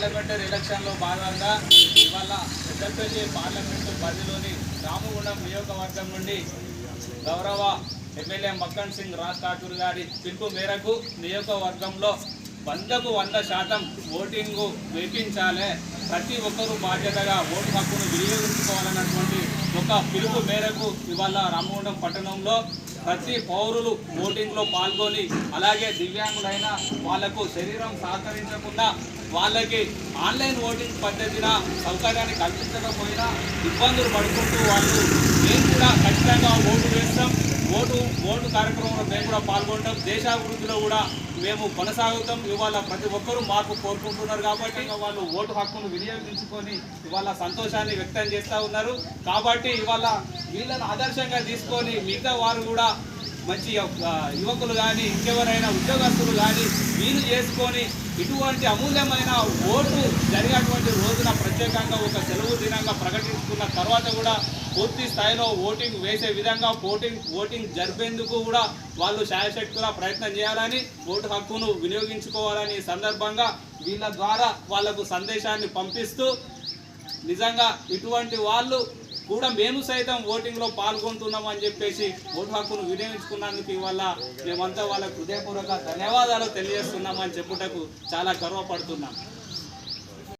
Parliamentary ఎలక్షన్లో భాగంగా ఇవాళ పెద్దపల్లి పార్లమెంటు పరిధిలోని రామగుండం నియోజకవర్గం నుండి గౌరవ ఎమ్మెల్యే మక్కన్ సింగ్ రాజ్ ఠాకూర్ గారి పిలుపు మేరకు నియోజకవర్గంలో వందకు వంద శాతం ఓటింగు వేపించాలే. ప్రతి ఒక్కరూ బాధ్యతగా ఓటు హక్కును వినియోగించుకోవాలన్నటువంటి ఒక పిలుపు మేరకు ఇవాళ రామగుండం పట్టణంలో ప్రతి పౌరులు ఓటింగ్లో పాల్గొని అలాగే దివ్యాంగులైన వాళ్ళకు శరీరం సహకరించకుండా వాళ్ళకి ఆన్లైన్ ఓటింగ్ పద్ధతిన సౌకర్యాన్ని కల్పించకపోయినా ఇబ్బందులు పడుకుంటూ వాళ్ళు మేము కూడా ఖచ్చితంగా ఓటు వేస్తాం. ఓటు ఓటు కార్యక్రమంలో మేము కూడా పాల్గొంటాం. దేశాభివృద్ధిలో కూడా మేము కొనసాగుతాం. ఇవాళ ప్రతి ఒక్కరూ మార్పు కోరుకుంటున్నారు కాబట్టి వాళ్ళు ఓటు హక్కును వినియోగించుకొని ఇవాళ సంతోషాన్ని వ్యక్తం చేస్తూ ఉన్నారు. కాబట్టి ఇవాళ వీళ్ళని ఆదర్శంగా తీసుకొని మిగతా వారు కూడా మంచి యువకులు కానీ ఇంకెవరైనా ఉద్యోగస్తులు కానీ వీలు చేసుకొని ఇటువంటి అమూల్యమైన ఓటు జరిగేటువంటి రోజున ప్రత్యేకంగా ఒక సెలవు దినంగా ప్రకటించుకున్న తర్వాత కూడా పూర్తి స్థాయిలో ఓటింగ్ వేసే విధంగా ఓటింగ్ ఓటింగ్ జరిపేందుకు కూడా వాళ్ళు శాయశక్తులా ప్రయత్నం చేయాలని ఓటు హక్కును వినియోగించుకోవాలని సందర్భంగా వీళ్ళ ద్వారా వాళ్ళకు సందేశాన్ని పంపిస్తూ నిజంగా ఇటువంటి వాళ్ళు కూడా మేము సైతం ఓటింగ్లో పాల్గొంటున్నాం అని చెప్పేసి ఓటు హక్కును వినియోగించుకున్నందుకు ఇవాళ మేమంతా వాళ్ళకు హృదయపూర్వక ధన్యవాదాలు తెలియజేస్తున్నామని చెప్పుటకు చాలా గర్వపడుతున్నాం.